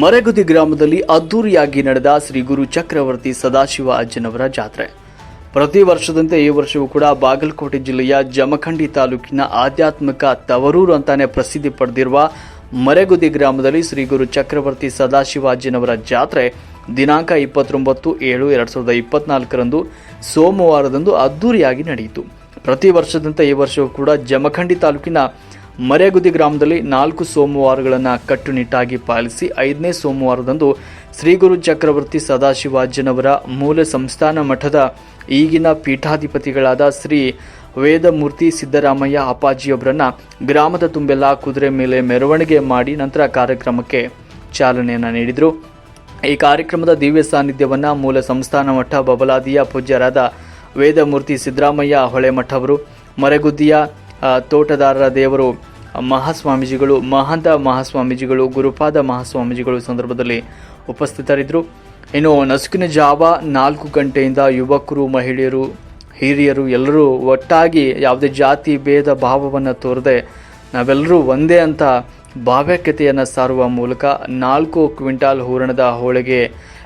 ಮರೆಗುದಿ ಗ್ರಾಮದಲ್ಲಿ ಅದ್ದೂರಿಯಾಗಿ ನಡೆದ ಶ್ರೀ ಗುರು ಚಕ್ರವರ್ತಿ ಸದಾಶಿವ ಅಜ್ಜನವರ ಜಾತ್ರೆ. ಪ್ರತಿ ವರ್ಷದಂತೆ ಈ ವರ್ಷವೂ ಕೂಡ ಬಾಗಲಕೋಟೆ ಜಿಲ್ಲೆಯ ಜಮಖಂಡಿ ತಾಲೂಕಿನ ಆಧ್ಯಾತ್ಮಿಕ ತವರೂರು ಅಂತಾನೆ ಪ್ರಸಿದ್ಧಿ ಪಡೆದಿರುವ ಮರೆಗುದಿ ಗ್ರಾಮದಲ್ಲಿ ಶ್ರೀ ಗುರು ಚಕ್ರವರ್ತಿ ಸದಾಶಿವ ಅಜ್ಜನವರ ಜಾತ್ರೆ ದಿನಾಂಕ ಇಪ್ಪತ್ತೊಂಬತ್ತು ಏಳು ಎರಡು ಸಾವಿರದ ಇಪ್ಪತ್ನಾಲ್ಕರಂದು ಸೋಮವಾರದಂದು ಅದ್ದೂರಿಯಾಗಿ ನಡೆಯಿತು. ಪ್ರತಿ ವರ್ಷದಂತೆ ಈ ವರ್ಷವೂ ಕೂಡ ಜಮಖಂಡಿ ತಾಲೂಕಿನ ಮರೆಗುದಿ ಗ್ರಾಮದಲ್ಲಿ ನಾಲ್ಕು ಸೋಮವಾರಗಳನ್ನು ಕಟ್ಟುನಿಟ್ಟಾಗಿ ಪಾಲಿಸಿ ಐದನೇ ಸೋಮವಾರದಂದು ಶ್ರೀ ಗುರು ಚಕ್ರವರ್ತಿ ಸದಾಶಿವಾಜ್ಯನವರ ಮೂಲ ಸಂಸ್ಥಾನ ಮಠದ ಈಗಿನ ಪೀಠಾಧಿಪತಿಗಳಾದ ಶ್ರೀ ವೇದಮೂರ್ತಿ ಸಿದ್ದರಾಮಯ್ಯ ಅಪ್ಪಾಜಿಯೊಬ್ಬರನ್ನು ಗ್ರಾಮದ ತುಂಬೆಲ್ಲ ಕುದುರೆ ಮೇಲೆ ಮೆರವಣಿಗೆ ಮಾಡಿ ನಂತರ ಕಾರ್ಯಕ್ರಮಕ್ಕೆ ಚಾಲನೆಯನ್ನು ನೀಡಿದರು. ಈ ಕಾರ್ಯಕ್ರಮದ ದಿವ್ಯ ಸಾನ್ನಿಧ್ಯವನ್ನು ಮೂಲ ಸಂಸ್ಥಾನ ಮಠ ಬಬಲಾದಿಯ ಪೂಜ್ಯರಾದ ವೇದಮೂರ್ತಿ ಸಿದ್ದರಾಮಯ್ಯ ಹೊಳೆಮಠ ಅವರು ಮರೆಗುದ್ದಿಯ ತೋಟದಾರರ ದೇವರು ಮಹಾಸ್ವಾಮೀಜಿಗಳು, ಮಹಂತ ಮಹಾಸ್ವಾಮೀಜಿಗಳು, ಗುರುಪಾದ ಮಹಾಸ್ವಾಮೀಜಿಗಳು ಸಂದರ್ಭದಲ್ಲಿ ಉಪಸ್ಥಿತರಿದ್ದರು. ಇನ್ನು ನಸುಕಿನ ಜಾವ ನಾಲ್ಕು ಗಂಟೆಯಿಂದ ಯುವಕರು, ಮಹಿಳೆಯರು, ಹಿರಿಯರು ಎಲ್ಲರೂ ಒಟ್ಟಾಗಿ ಯಾವುದೇ ಜಾತಿ, ಭೇದ, ಭಾವವನ್ನು ತೋರದೆ ನಾವೆಲ್ಲರೂ ಒಂದೇ ಅಂತ ಭಾವ್ಯಕತೆಯನ್ನು ಸಾರುವ ಮೂಲಕ ನಾಲ್ಕು ಕ್ವಿಂಟಾಲ್ ಹೂರಣದ ಹೋಳಿಗೆ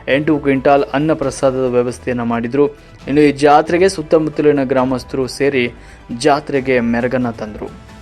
ಎಂಟು ಕ್ವಿಂಟಾಲ್ ಅನ್ನ ಪ್ರಸಾದದ ವ್ಯವಸ್ಥೆಯನ್ನು ಮಾಡಿದರು. ಇನ್ನು ಈ ಜಾತ್ರೆಗೆ ಸುತ್ತಮುತ್ತಲಿನ ಗ್ರಾಮಸ್ಥರು ಸೇರಿ ಜಾತ್ರೆಗೆ ಮೆರಗನ್ನು ತಂದರು.